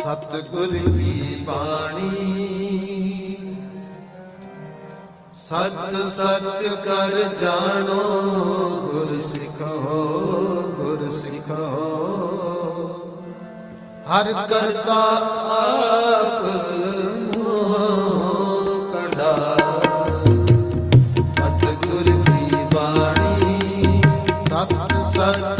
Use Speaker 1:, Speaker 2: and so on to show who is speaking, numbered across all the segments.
Speaker 1: ਸਤਿਗੁਰ ਕੀ ਬਾਣੀ? ਸਤ ਸਤ ਕਰ ਜਾਣੋ, ਗੁਰ ਸਿੱਖੋ ਗੁਰ ਸਿੱਖੋ। ਹਰ ਕਰਤਾ ਆਪ ਮੋਹ ਕਢਾ। ਸਤਿਗੁਰ ਕੀ ਬਾਣੀ? ਸਤ ਸਤ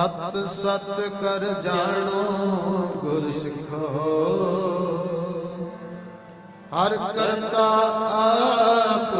Speaker 1: ਸਤ ਸਤ ਕਰ ਜਾਣੋ ਗੁਰ ਸਿਖੋ ਹਰ ਕਰਤਾ ਆਪ